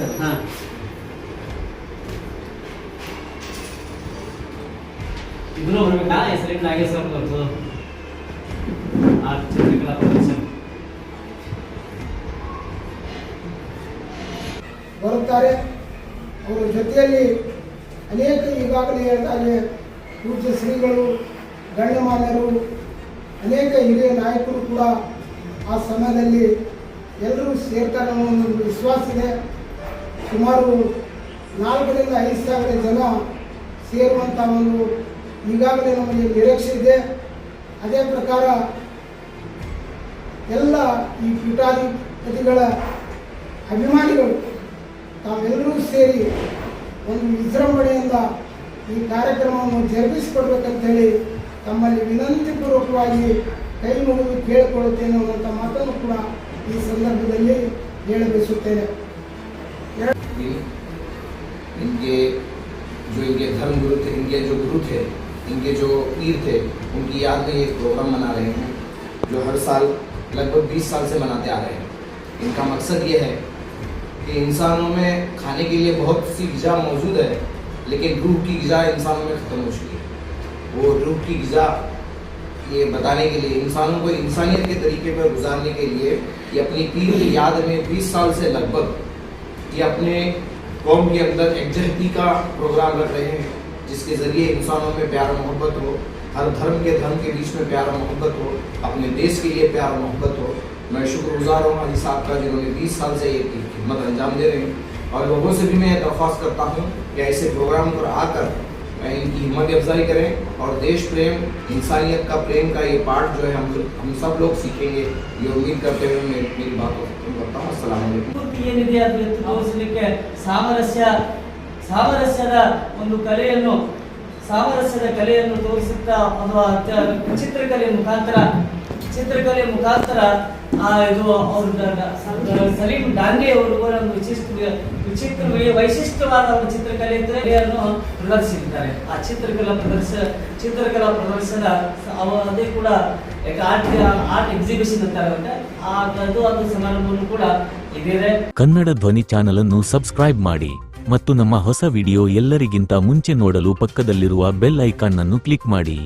ಸರಿ, ಹಾಂ. ಇದನ್ನು ಬರ್ಬೇಕಾ? ಹೆಸರಿಂದ ನಾಗೇಶ್ವರ ಸರ್ ಬರ್ತದೆ ಚಿತ್ರಕಲಾ ಪ್ರದರ್ಶನ. ಬರುತ್ತಾರೆ. ಅವರ ಜೊತೆಯಲ್ಲಿ ಅನೇಕ ಈಗಾಗಲೇ ಹೇಳ್ತಾರೆ ಪೂಜ್ಯ ಶ್ರೀಗಳು, ಗಣ್ಯಮಾನ್ಯರು, ಅನೇಕ ಹಿರಿಯ ನಾಯಕರು ಕೂಡ ಆ ಸಮಯದಲ್ಲಿ ಎಲ್ಲರೂ ಸೇರ್ತಾರೆ ಅನ್ನೋ ಒಂದು ವಿಶ್ವಾಸ ಇದೆ. ಸುಮಾರು ನಾಲ್ಕರಿಂದ ಐದು ಸಾವಿರ ಜನ ಸೇರುವಂಥ ಒಂದು ಈಗಾಗಲೇ ನಮಗೆ ನಿರೀಕ್ಷೆ ಇದೆ. ಅದೇ ಪ್ರಕಾರ ಎಲ್ಲ ಈ ಪೀಠಾಧಿಪತಿಗಳ ಅಭಿಮಾನಿಗಳು ತಾವೆಲ್ಲರೂ ಸೇರಿ ಒಂದು ವಿಜೃಂಭಣೆಯಿಂದ ಈ ಕಾರ್ಯಕ್ರಮವನ್ನು ಜರುಗಿಸಿಕೊಡ್ಬೇಕಂತೇಳಿ ತಮ್ಮಲ್ಲಿ ವಿನಂತಿಪೂರ್ವಕವಾಗಿ ಕೈ ಮುಗಿದು ಕೇಳಿಕೊಳ್ಳುತ್ತೇನೆ ಅನ್ನುವಂಥ ಮಾತನ್ನು ಕೂಡ ಈ ಸಂದರ್ಭದಲ್ಲಿ ಹೇಳಬಯಸುತ್ತೇನೆ. इनके जो इनके धर्म गुरु थे, इनके जो गुरु थे, इनके जो पीर थे, उनकी याद में ये प्रोग्राम मना रहे हैं, जो हर साल, लगभग 20 साल से मनाते आ रहे हैं। इनका मकसद ये है कि इंसानों में खाने के लिए बहुत सी गज़ा मौजूद है, लेकिन रूह की गज़ा इंसानों में ख़त्म हो चुकी है। वो रूह की गज़ा ये बताने के लिए, इंसानों को इंसानियत के तरीके पर गुजारने के लिए ये अपनी पीर की याद में 20 साल से लगभग ये अपने कौम के अंदर एकजहती का प्रोग्राम रख रहे हैं, जिसके ज़रिए इंसानों में प्यार मोहब्बत हो, हर धर्म के धर्म के बीच में प्यार मोहब्बत हो, अपने देश के लिए प्यार मोहब्बत हो। मैं शुक्रगुजार हूँ हाजी साहब का, जिन्होंने 20 साल से ये खिदमत अंजाम दे रहे हैं। और लोगों से भी मैं दरख्वास्त करता हूँ कि ऐसे प्रोग्राम पर आकर इनकी हिम्मत अफजाई करें और देश प्रेम इंसानियत का प्रेम का ये पाठ जो है हम हम सब लोग सीखेंगे ये उम्मीद करते हुए मैं मेरी बात को खत्म करता हूँ असल ಪೂರ್ತಿ ಏನಿದೆ ಅದು ಎತ್ತು ತೋರಿಸಲಿಕ್ಕೆ ಸಾಮರಸ್ಯ ಸಾಮರಸ್ಯದ ಒಂದು ಕಲೆಯನ್ನು ಸಾಮರಸ್ಯದ ಕಲೆಯನ್ನು ತೋರಿಸುತ್ತಾ ಅಥವಾ ತ- ಚಿತ್ರಕಲೆ ಮುಖಾಂತರ ಚಿತ್ರಕಲೆ ಮುಖಾಂತರ ಆ ಇದು ಅವರು ಸಲೀಂ ಡಾಂಗೆ ಅವರು ಕೂಡ ಒಂದು ವಿಶಿಷ್ಟ ವಿಚಿತ್ರ ವೈಶಿಷ್ಟ್ಯವಾದ ಒಂದು ಚಿತ್ರಕಲೆ ಕಲೆಯನ್ನು ಪ್ರದರ್ಶಿಸಿದ್ದಾರೆ. ಆ ಚಿತ್ರಕಲಾ ಪ್ರದರ್ಶ ಚಿತ್ರಕಲಾ ಪ್ರದರ್ಶನ ಅದೇ ಕೂಡ ಆರ್ಟ್ ಆರ್ಟ್ ಎಕ್ಸಿಬಿಷನ್ ಅಂತಾರೆ ಅದು ಒಂದು ಸಮಾರಂಭವನ್ನು ಕೂಡ ಇದಿದೆ. ಕನ್ನಡ ಧ್ವನಿ ಚಾನಲ್ ಅನ್ನು ಸಬ್ಸ್ಕ್ರೈಬ್ ಮಾಡಿ ಮತ್ತು ನಮ್ಮ ಹೊಸ ವಿಡಿಯೋ ಎಲ್ಲರಿಗಿಂತ ಮುಂಚೆ ನೋಡಲು ಪಕ್ಕದಲ್ಲಿರುವ ಬೆಲ್ ಐಕಾನ್ ಅನ್ನು ಕ್ಲಿಕ್ ಮಾಡಿ.